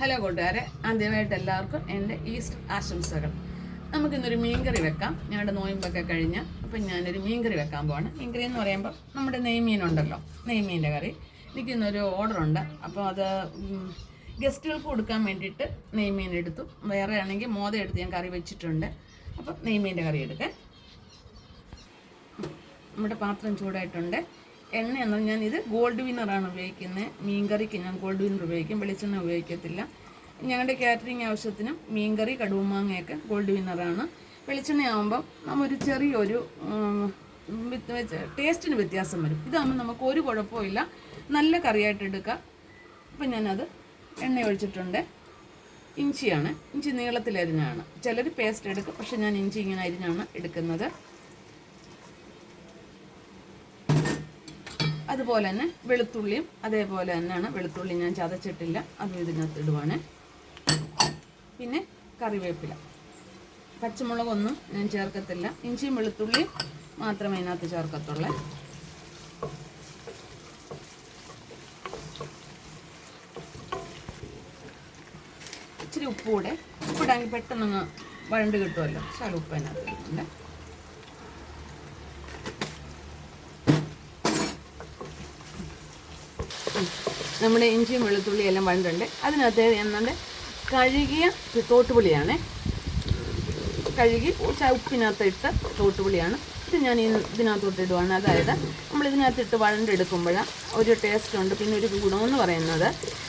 Hello കൂട്ടുകാരെ ആദ്യമായിട്ട് എല്ലാവർക്കും എന്റെ ഈസ്റ്റർ ആശംസകൾ. നമുക്കിന്നൊരു മീൻകറി വെക്കാം. ഞങ്ങളുടെ നോയമ്പൊക്കെ കഴിഞ്ഞ് അപ്പം ഞാനൊരു മീൻകറി വെക്കാൻ പോവാണ്. മീൻകറി എന്ന് പറയുമ്പോൾ നമ്മുടെ നെയ്മീനുണ്ടല്ലോ നെയ്മീന്റെ കറി. എനിക്കിന്നൊരു ഓർഡറുണ്ട്. അപ്പോൾ അത് ഗസ്റ്റുകൾക്ക് കൊടുക്കാൻ വേണ്ടിയിട്ട് നെയ്മീൻ എടുത്തു. വേറെ ആണെങ്കിൽ മോദ എടുത്ത് ഞാൻ കറി വെച്ചിട്ടുണ്ട്. അപ്പം നെയ്മീന്റെ കറി എടുക്കാം നമ്മുടെ പാത്രം ചൂടായിട്ടുണ്ട്. എണ്ണ ഞാൻ ഇത് ഗോൾഡ് വിന്നറാണ് ഉപയോഗിക്കുന്നത് മീൻകറിക്ക് ഞാൻ ഗോൾഡ് വിന്നർ ഉപയോഗിക്കും. വെളിച്ചെണ്ണ ഉപയോഗിക്കത്തില്ല. ഞങ്ങളുടെ കാറ്ററിംഗ് ആവശ്യത്തിനും മീൻകറി കടുവുമാങ്ങയൊക്കെ ഗോൾഡ് വിന്നറാണ് വെളിച്ചെണ്ണ ആകുമ്പം നമ്മൊരു ചെറിയൊരു ടേസ്റ്റിന് വ്യത്യാസം വരും. ഇതാകുമ്പോൾ നമുക്ക് ഒരു കുഴപ്പമില്ല നല്ല കറിയായിട്ട് എടുക്കാം. അപ്പം ഞാനത് എണ്ണ ഒഴിച്ചിട്ടുണ്ട്. ഇഞ്ചിയാണ്. ഇഞ്ചി നീളത്തിലരിഞ്ഞാണ്. ചിലർ പേസ്റ്റ് എടുക്കും. പക്ഷെ ഞാൻ ഇഞ്ചി ഇങ്ങനെ അരിഞ്ഞാണ് എടുക്കുന്നത്. അതുപോലെ തന്നെ വെളുത്തുള്ളിയും അതേപോലെ തന്നെയാണ് വെളുത്തുള്ളി ഞാൻ ചതച്ചിട്ടില്ല. അതും ഇതിനകത്ത് ഇടുവാണ്. പിന്നെ കറിവേപ്പില. പച്ചമുളകൊന്നും ഞാൻ ചേർക്കത്തില്ല. ഇഞ്ചിയും വെളുത്തുള്ളിയും മാത്രമേ ഇതിനകത്ത് ചേർക്കത്തുള്ളൂ. ഇച്ചിരി ഉപ്പ് കൂടെ ഉപ്പിടാങ്കിൽ പെട്ടെന്നങ്ങ് വഴണ്ട് കിട്ടുമല്ലോ. ശാല ഉപ്പ് അതിനകത്ത് നമ്മുടെ ഇഞ്ചിയും വെളുത്തുള്ളിയും എല്ലാം വഴണ്ടുണ്ട്. അതിനകത്ത് എന്നുണ്ട് കഴുകിയ തോട്ടുപുളിയാണ്. കഴുകി ഉപ്പിനകത്ത് ഇട്ട തോട്ടുപുളിയാണ്. ഇത് ഞാൻ ഇതിനകത്തോട്ട് ഇടുവാണ്. അതായത് നമ്മൾ ഇതിനകത്തിട്ട് വഴണ്ടെടുക്കുമ്പോൾ ഒരു ടേസ്റ്റ് ഉണ്ട് പിന്നെ ഒരു ഗുണമെന്ന് പറയുന്നത്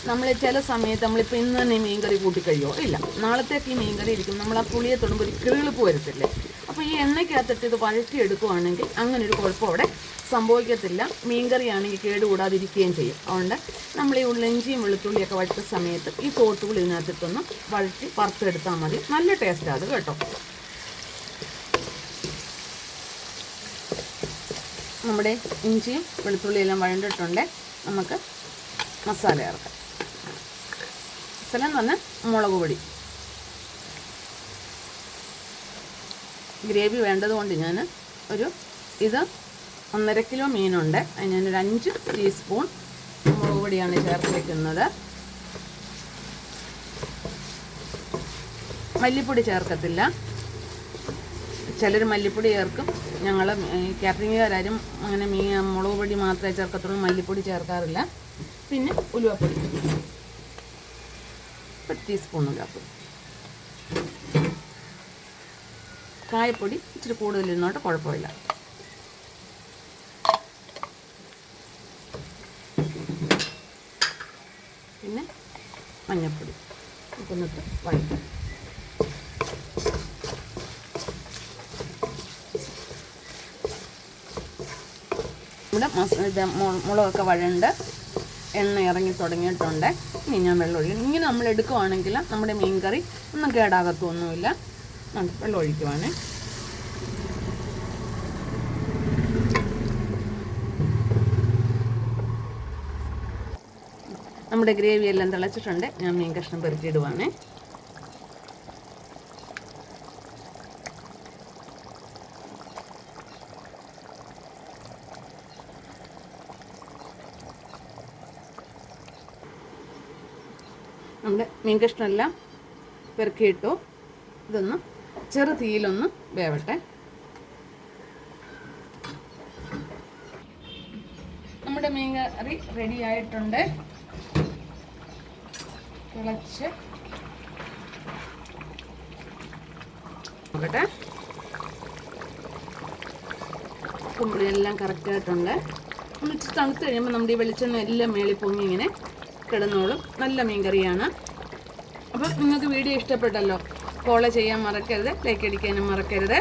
നമ്മൾ ചില സമയത്ത് നമ്മളിപ്പോൾ ഇന്ന് തന്നെ ഈ മീൻകറി കൂട്ടിക്കഴിയോ ഇല്ല. നാളത്തേക്ക് ഈ മീൻകറി ഇരിക്കും. നമ്മൾ ആ പുളിയെ തൊടുമ്പോൾ ഒരു കിളിപ്പ് വരത്തില്ലേ? അപ്പോൾ ഈ എണ്ണയ്ക്കകത്തിട്ട് ഇത് വഴറ്റിയെടുക്കുവാണെങ്കിൽ അങ്ങനെ ഒരു കുഴപ്പം അവിടെ സംഭവിക്കത്തില്ല. മീൻകറിയാണെങ്കിൽ കേടുകൂടാതിരിക്കുകയും ചെയ്യും. അതുകൊണ്ട് നമ്മൾ ഈ ഉള്ളിഞ്ചിയും വെളുത്തുള്ളിയൊക്കെ വഴറ്റ സമയത്ത് ഈ തോട്ടുകൾ ഇതിനകത്തിട്ടൊന്ന് വഴറ്റി വറുത്തെടുത്താൽ മതി. നല്ല ടേസ്റ്റാണ് അത് കേട്ടോ. നമ്മുടെ ഇഞ്ചിയും വെളുത്തുള്ളിയെല്ലാം വഴണ്ടിട്ടുണ്ട്. നമുക്ക് മസാല ചേർക്കാം. മസാല എന്ന് പറഞ്ഞാൽ മുളക് പൊടി. ഗ്രേവി വേണ്ടതുകൊണ്ട് ഞാൻ ഒരു ഇത് ഒന്നര കിലോ മീനുണ്ട്. അതിന് ഞാനൊരു അഞ്ച് ടീസ്പൂൺ മുളക് പൊടിയാണ് ചേർത്തിരിക്കുന്നത് മല്ലിപ്പൊടി ചേർക്കത്തില്ല. ചിലർ മല്ലിപ്പൊടി ചേർക്കും. ഞങ്ങൾ കാറ്ററിംഗുകാരും അങ്ങനെ മീ മുളക് പൊടി മാത്രമേ ചേർക്കത്തുള്ളൂ. മല്ലിപ്പൊടി ചേർക്കാറില്ല. പിന്നെ ഉലുവപ്പൊടി. ഒരു ടീസ്പൂൺ ഉലുവപ്പൊടി. കായപ്പൊടി ഇച്ചിരി കൂടുതൽ ഇരുന്നോട്ട് കുഴപ്പമില്ല. പിന്നെ മഞ്ഞൾപ്പൊടി നമുക്കൊന്നിട്ട് വഴറ്റാം. മസ ഇത് മുളകൊക്കെ വഴണ്ട് എണ്ണ ഇറങ്ങി തുടങ്ങിയിട്ടുണ്ട്. ഇനി ഞാൻ വെള്ളം ഒഴിക്കും ഇങ്ങനെ നമ്മൾ എടുക്കുവാണെങ്കിൽ നമ്മുടെ മീൻ കറി ഒന്നും കേടാകത്തൊന്നുമില്ല. വെള്ളം ഒഴിക്കുവാണ് നമ്മുടെ ഗ്രേവി എല്ലാം തിളച്ചിട്ടുണ്ട്. ഞാൻ മീൻ കഷ്ണം പെറുക്കിയിടുവാണ്. നമ്മുടെ മീൻ കഷ്ണമെല്ലാം പെറുക്കിയിട്ടു ഇതൊന്ന് ചെറു തീയിലൊന്ന് വേവട്ടെ. നമ്മുടെ മീൻ കറി റെഡി ആയിട്ടുണ്ട്. തിളച്ച്. നോക്കട്ടെ. കുമ്പളിയെല്ലാം കറക്റ്റായിട്ടുണ്ട് ഒന്ന് തണുത്ത് കഴിയുമ്പോൾ നമ്മുടെ ഈ വെളിച്ചെണ്ണ എല്ലാം മേളിൽ പൊങ്ങി ഇങ്ങനെ കിടന്നോളും. നല്ല മീൻകറിയാണ്. അപ്പോൾ നിങ്ങൾക്ക് വീഡിയോ ഇഷ്ടപ്പെട്ടല്ലോ ഫോളോ ചെയ്യാൻ മറക്കരുത് ലൈക്ക് അടിക്കാനും മറക്കരുത്.